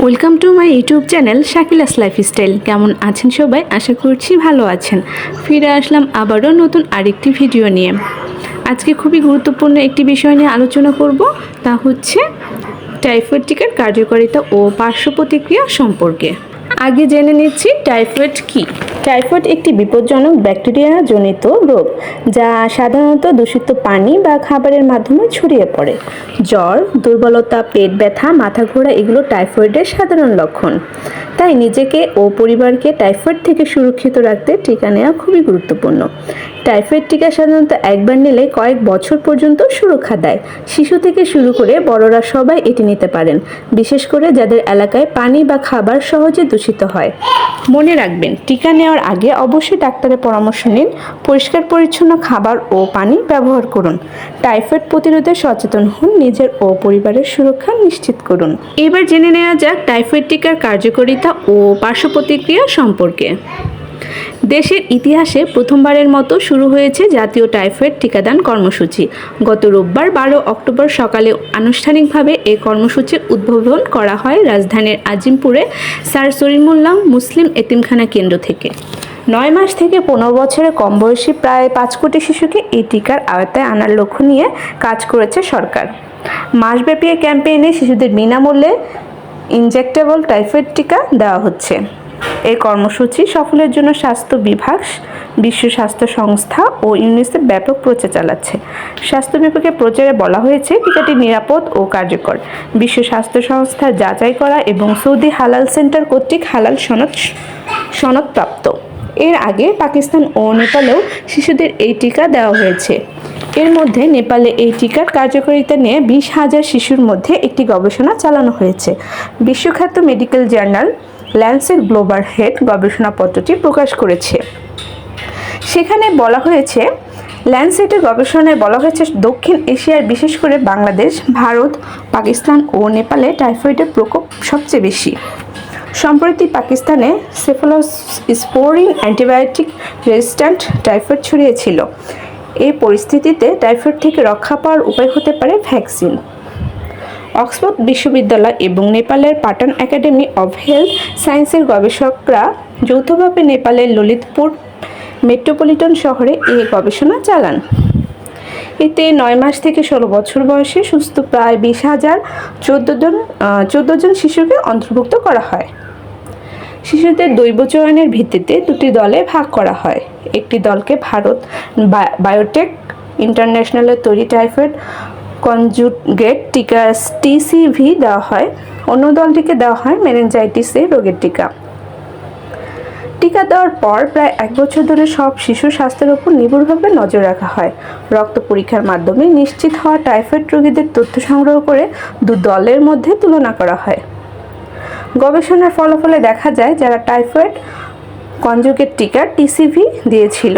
Welcome to my YouTube channel Shakila's lifestyle কেমন আছেন সবাই? আশা করছি ভালো আছেন। ফিরে আসলাম আবারও নতুন আরেকটি ভিডিও নিয়ে। আজকে খুবই গুরুত্বপূর্ণ একটি বিষয় নিয়ে আলোচনা করব। তা হচ্ছে টাইফয়েড টিকার কার্যকারিতা ও পার্শ্ব প্রতিক্রিয়া সম্পর্কে। আগে জেনে নিচ্ছি টাইফয়েড কি। টাইফয়েড একটি বিপজ্জনক ব্যাকটেরিয়া জনিত রোগ, যা সাধারণত দূষিত পানি বা খাবারের মাধ্যমে ছড়িয়ে পড়ে। জ্বর, দুর্বলতা, পেট ব্যথা, মাথা ঘোরা, এগুলো টাইফয়েডের সাধারণ লক্ষণ। তাই নিজেকে ও পরিবারকে টাইফয়েড থেকে সুরক্ষিত রাখতে টিকা নেওয়া খুবই গুরুত্বপূর্ণ। টাইফয়েড টিকা সাধারণত একবার নিলে কয়েক বছর পর্যন্ত সুরক্ষা দেয়। শিশু থেকে শুরু করে বড়রা সবাই এটি নিতে পারেন, বিশেষ করে যাদের এলাকায় পানি বা খাবার সহজে দূষিত হয়। মনে রাখবেন, টিকা নেওয়ার আগে অবশ্যই ডাক্তারের পরামর্শ নিন, পরিষ্কার পরিচ্ছন্ন খাবার ও পানি ব্যবহার করুন। টাইফয়েড প্রতিরোধে সচেতন হন, নিজের ও পরিবারের সুরক্ষা নিশ্চিত করুন। এবার জেনে নেওয়া যাক, টাইফয়েড টিকার কার্যকারিতা ও পার্শ্ব প্রতিক্রিয়া সম্পর্কে। দেশের ইতিহাসে প্রথমবারের মতো শুরু হয়েছে জাতীয় টাইফয়েড টিকাদান কর্মসূচি। গত রোববার বারো অক্টোবর সকালে আনুষ্ঠানিকভাবে এই কর্মসূচি উদ্বোধন করা হয় রাজধানীর আজিমপুরে স্যার সরিমুল্লাহ মুসলিম এতিমখানা কেন্দ্র থেকে। নয় মাস থেকে পনেরো বছরের কম বয়সী প্রায় পাঁচ কোটি শিশুকে এই টিকার আওতায় আনার লক্ষ্য নিয়ে কাজ করেছে সরকার। মাসব্যাপী ক্যাম্পেইনে শিশুদের বিনামূল্যে ইনজেক্টেবল টাইফয়েড টিকা দেওয়া হচ্ছে। এই কর্মসূচি সফলের জন্য স্বাস্থ্য বিভাগ, বিশ্ব স্বাস্থ্য সংস্থা ও ইউনিসেফ ব্যাপক প্রচার চালাচ্ছে। স্বাস্থ্য বিভাগের প্রচারে বলা হয়েছে, টিকাটি নিরাপদ ও কার্যকর। বিশ্ব স্বাস্থ্য সংস্থা যাচাই করা এবং সৌদি হালাল সেন্টার কর্তৃক হালাল সনদ, সনদপ্রাপ্ত। এর আগে পাকিস্তান ও নেপালেও শিশুদের এই টিকা দেওয়া হয়েছে। এর মধ্যে নেপালে এই টিকার কার্যকারিতা নিয়ে বিশ হাজার শিশুর মধ্যে একটি গবেষণা চালানো হয়েছে। বিশ্বখ্যাত medical journal Lancet global health গবেষণাপত্রটি প্রকাশ করেছে। সেখানে বলা হয়েছে ল্যান্ডসেটের গবেষণায় বলা হয়েছে, দক্ষিণ এশিয়ার বিশেষ করে বাংলাদেশ, ভারত, পাকিস্তান ও নেপালে টাইফয়েডের প্রকোপ সবচেয়ে বেশি। সম্প্রতি পাকিস্তানে cephalosporin antibiotic resistant typhoid ছড়িয়েছিল। এই পরিস্থিতিতে টাইফয়েড থেকে রক্ষা পাওয়ার উপায় হতে পারে ভ্যাকসিন। অক্সফোর্ড বিশ্ববিদ্যালয় এবং নেপালের পাটন একাডেমি অব হেলথ সায়েন্সের গবেষকরা যৌথভাবে নেপালের ললিতপুর মেট্রোপলিটন শহরে এই গবেষণা চালান। এতে নয় মাস থেকে ষোলো বছর বয়সে সুস্থ প্রায় বিশ হাজার চোদ্দ জন চোদ্দ জন শিশুকে অন্তর্ভুক্ত করা হয়। শিশুদের দৈবচয়নের ভিত্তিতে দুটি দলে ভাগ করা হয়। একটি দলকে ভারত বায়োটেক ইন্টারন্যাশনালের তৈরি টাইফয়েড কনজুগেট টিকা টিসিভি দেওয়া হয়। অন্য দলটিকে দেওয়া হয় মেনেঞ্জাইটিসের রোগের টিকা। টিকা দেওয়ার পর প্রায় এক বছর ধরে সব শিশু স্বাস্থ্যের উপর নিবিড়ভাবে নজর রাখা হয়। রক্ত পরীক্ষার মাধ্যমে নিশ্চিত হওয়া টাইফয়েড রোগীদের তথ্য সংগ্রহ করে দু দলের মধ্যে তুলনা করা হয়। গবেষণার ফলাফলে দেখা যায় যারা টাইফয়েড কনজুগেট টিকা টিসিভি দিয়েছিল,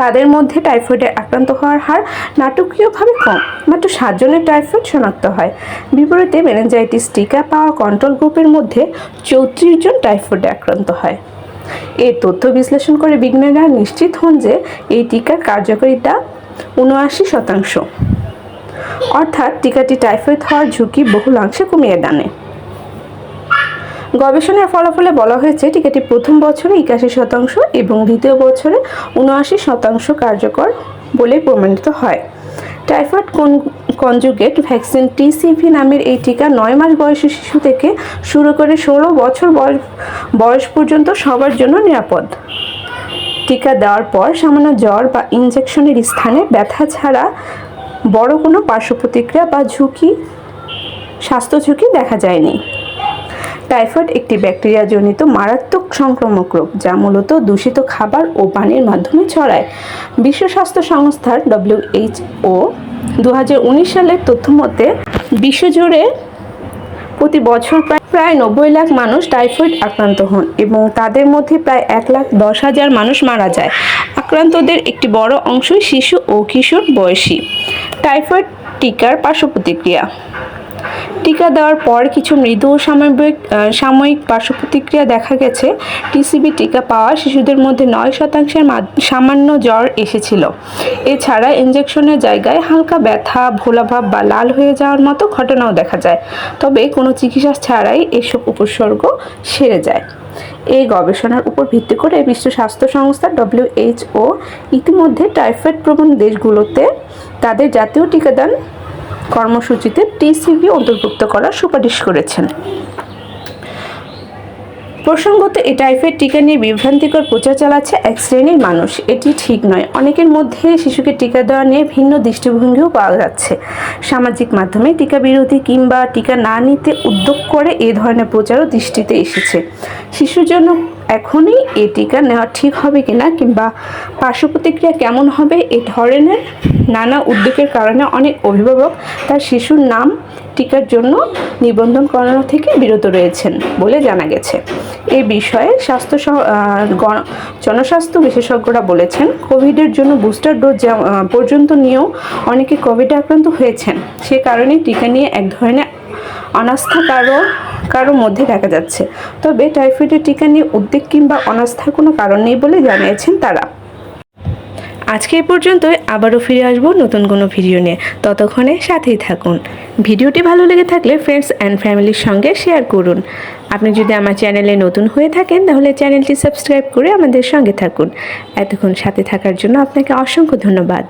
তাদের মধ্যে টাইফয়েডে আক্রান্ত হওয়ার হার নাটকীয়ভাবে কম। মাত্র সাতজনের টাইফয়েড শনাক্ত হয়। বিপরীতে মেনেঞ্জাইটিস টিকা পাওয়া কন্ট্রোল গ্রুপের মধ্যে চৌত্রিশ জন টাইফয়েডে আক্রান্ত হয়। এই তথ্য বিশ্লেষণ করে বিজ্ঞানীরা নিশ্চিত হন যে এই টিকার কার্যকারিতা উনআশি শতাংশ। অর্থাৎ টিকাটি টাইফয়েড হওয়ার ঝুঁকি বহুলাংশে কমিয়ে দানে গবেষণার ফলাফলে বলা হয়েছে টিকাটি প্রথম বছরে একাশি শতাংশ এবং দ্বিতীয় বছরে উনআশি শতাংশ কার্যকর বলে প্রমাণিত হয়। টাইফয়েড কনজুগেট ভ্যাকসিন টিসিভি নামের এই টিকা নয় মাস বয়সী শিশু থেকে শুরু করে ষোলো বছর বয়স পর্যন্ত সবার জন্য নিরাপদ। টিকা দেওয়ার পর সামান্য জ্বর বা ইনজেকশনের স্থানে ব্যথা ছাড়া বড় কোনো পার্শ্ব প্রতিক্রিয়া বা ঝুঁকি, স্বাস্থ্য ঝুঁকি দেখা যায়নি। টাইফয়েড একটি ব্যাকটেরিয়াজনিত মারাত্মক সংক্রামক রোগ, যা মূলত দূষিত খাবার ও পানির মাধ্যমে ছড়ায়। বিশ্ব স্বাস্থ্য সংস্থার ডব্লিউএইচও দু সালের তথ্য মতে বিশ্বজুড়ে প্রতি বছর প্রায় প্রায় নব্বই লাখ মানুষ টাইফয়েড আক্রান্ত হন এবং তাদের মধ্যে প্রায় এক লাখ দশ হাজার মানুষ মারা যায়। আক্রান্তদের একটি বড় অংশই শিশু ও কিশোর বয়সী। টাইফয়েড টিকার পার্শ্ব প্রতিক্রিয়া টিকা দেওয়ার পর কিছু মৃদু ও সাময়িক সাময়িক পার্শ্ব প্রতিক্রিয়া দেখা গেছে। টিসিবি টিকা পাওয়া শিশুদের মধ্যে নয় শতাংশের সামান্য জ্বর এসেছিল। এছাড়া ইঞ্জেকশনের জায়গায় হালকা ব্যথা, ভোলাভাব বা লাল হয়ে যাওয়ার মতো ঘটনাও দেখা যায়। তবে কোনো চিকিৎসা ছাড়াই এসব উপসর্গ সেরে যায়। এই গবেষণার উপর ভিত্তি করে বিশ্ব স্বাস্থ্য সংস্থা ডব্লিউএইচও ইতিমধ্যে টাইফয়েড প্রবণ দেশগুলোতে তাদের জাতীয় টিকাদান কর্মসূচিতে টিসিবি অন্তর্ভুক্ত করার সুপারিশ করেছেন। প্রসঙ্গত এই টাইফয়েড টিকা নিয়ে বিভ্রান্তিকর প্রচার চালাচ্ছে এক শ্রেণির মানুষ। এটি ঠিক নয়। অনেকের মধ্যে শিশুকে টিকা দেওয়া নিয়ে ভিন্ন দৃষ্টিভঙ্গিও পাওয়া যাচ্ছে। সামাজিক মাধ্যমে টিকা বিরোধী কিংবা টিকা না নিতে উদ্যোগ করে এ ধরনের প্রচারও দৃষ্টিতে এসেছে। শিশুর জন্য এখনই এ টিকা নেওয়া ঠিক হবে কিনা কিংবা পার্শ্ব প্রতিক্রিয়া কেমন হবে এ ধরনের নানা উদ্যোগের কারণে অনেক অভিভাবক তার শিশুর নাম টিকার জন্য নিবন্ধন করানো থেকে বিরত রয়েছেন বলে জানা গেছে। এ বিষয়ে স্বাস্থ্য জনস্বাস্থ্য বিশেষজ্ঞরা বলেছেন, কোভিডের জন্য বুস্টার ডোজ পর্যন্ত নিয়েও অনেকে কোভিডে আক্রান্ত হয়েছেন। সে কারণে টিকা নিয়ে এক ধরনের অনাস্থা কারও কারও মধ্যে দেখা যাচ্ছে। তবে টাইফয়েডের টিকা নিয়ে উদ্বেগ কিংবা অনাস্থার কোনো কারণ নেই বলে জানিয়েছেন তারা। আজকে এই পর্যন্তই, আবারও ফিরে আসব নতুন কোনো ভিডিও নিয়ে। ততক্ষণে সাথেই থাকুন। ভিডিওটি ভালো লেগে থাকলে ফ্রেন্ডস অ্যান্ড ফ্যামিলির সঙ্গে শেয়ার করুন। আপনি যদি আমার চ্যানেলে নতুন হয়ে থাকেন, তাহলে চ্যানেলটি সাবস্ক্রাইব করে আমাদের সঙ্গে থাকুন। এতক্ষণ সাথে থাকার জন্য আপনাকে অসংখ্য ধন্যবাদ।